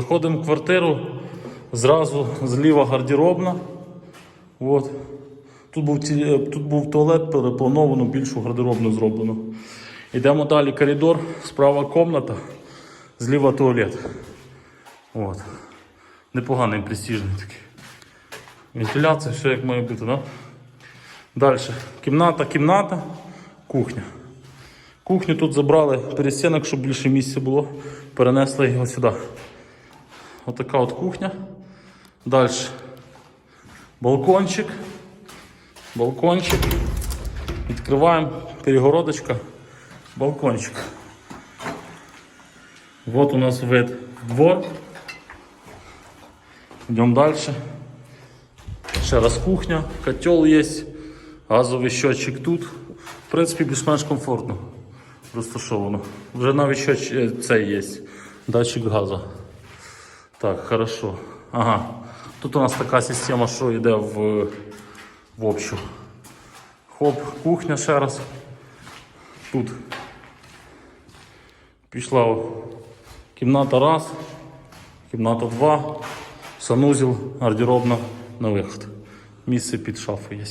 Заходимо в квартиру, зразу зліва гардеробна. От. Тут, був, тут був туалет, переплановано, більшу гардеробну зроблено. Йдемо далі коридор, справа комната, зліва туалет. От. Непоганий престижний такий. Вентиляція, все як має бути, да? Далі. Кімната, кімната, кухня. Кухню тут забрали перестінок, щоб більше місця було. Перенесли його сюди. Отака от кухня. Далі. Балкончик. Балкончик. Відкриваємо перегородочка. Балкончик. Вот у нас вид двор. Йдемо далі. Ще раз кухня, котел є, газовий щотчик тут. В принципі, більш-менш комфортно розташовано. Вже навіть щоч... е, цей є, датчик газу. Так, хорошо. Ага. Тут у нас така система, що йде в, в общу. Хоп, кухня ще раз. Тут пішла кімната раз, кімната два, санузел, гардеробна на виход. Місце під шафою є.